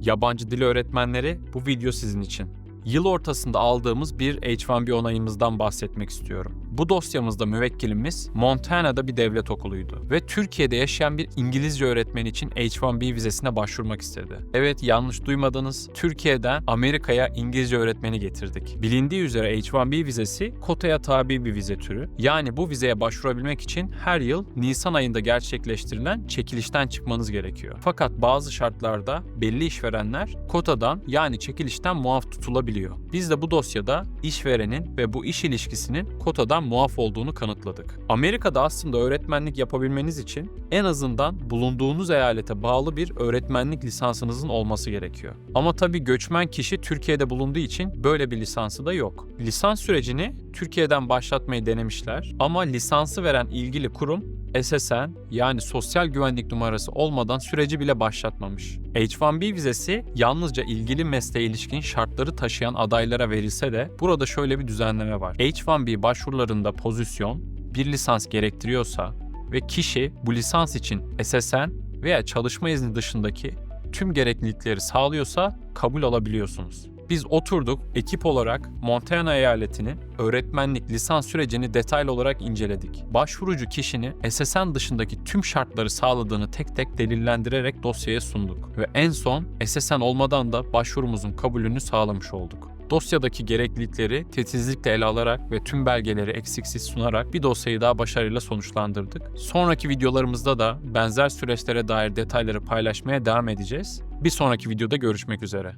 Yabancı dil öğretmenleri bu video sizin için. Yıl ortasında aldığımız bir H1B onayımızdan bahsetmek istiyorum. Bu dosyamızda müvekkilimiz Montana'da bir devlet okuluydu ve Türkiye'de yaşayan bir İngilizce öğretmen için H1B vizesine başvurmak istedi. Evet yanlış duymadınız. Türkiye'den Amerika'ya İngilizce öğretmeni getirdik. Bilindiği üzere H1B vizesi kotaya tabi bir vize türü. Yani bu vizeye başvurabilmek için her yıl Nisan ayında gerçekleştirilen çekilişten çıkmanız gerekiyor. Fakat bazı şartlarda belli işverenler kotadan yani çekilişten muaf tutulabiliyor. Biz de bu dosyada işverenin ve bu iş ilişkisinin kotadan muaf olduğunu kanıtladık. Amerika'da aslında öğretmenlik yapabilmeniz için en azından bulunduğunuz eyalete bağlı bir öğretmenlik lisansınızın olması gerekiyor. Ama tabii göçmen kişi Türkiye'de bulunduğu için böyle bir lisansı da yok. Lisans sürecini Türkiye'den başlatmayı denemişler ama lisansı veren ilgili kurum SSN yani sosyal güvenlik numarası olmadan süreci bile başlatmamış. H1B vizesi yalnızca ilgili mesleğe ilişkin şartları taşıyan adaylara verilse de burada şöyle bir düzenleme var. H1B başvurularında pozisyon bir lisans gerektiriyorsa ve kişi bu lisans için SSN veya çalışma izni dışındaki tüm gereklilikleri sağlıyorsa kabul alabiliyorsunuz. Biz oturduk ekip olarak Montana eyaletinin öğretmenlik lisans sürecini detaylı olarak inceledik. Başvurucu kişinin SSN dışındaki tüm şartları sağladığını tek tek delillendirerek dosyaya sunduk ve en son SSN olmadan da başvurumuzun kabulünü sağlamış olduk. Dosyadaki gereklilikleri titizlikle ele alarak ve tüm belgeleri eksiksiz sunarak bir dosyayı daha başarıyla sonuçlandırdık. Sonraki videolarımızda da benzer süreçlere dair detayları paylaşmaya devam edeceğiz. Bir sonraki videoda görüşmek üzere.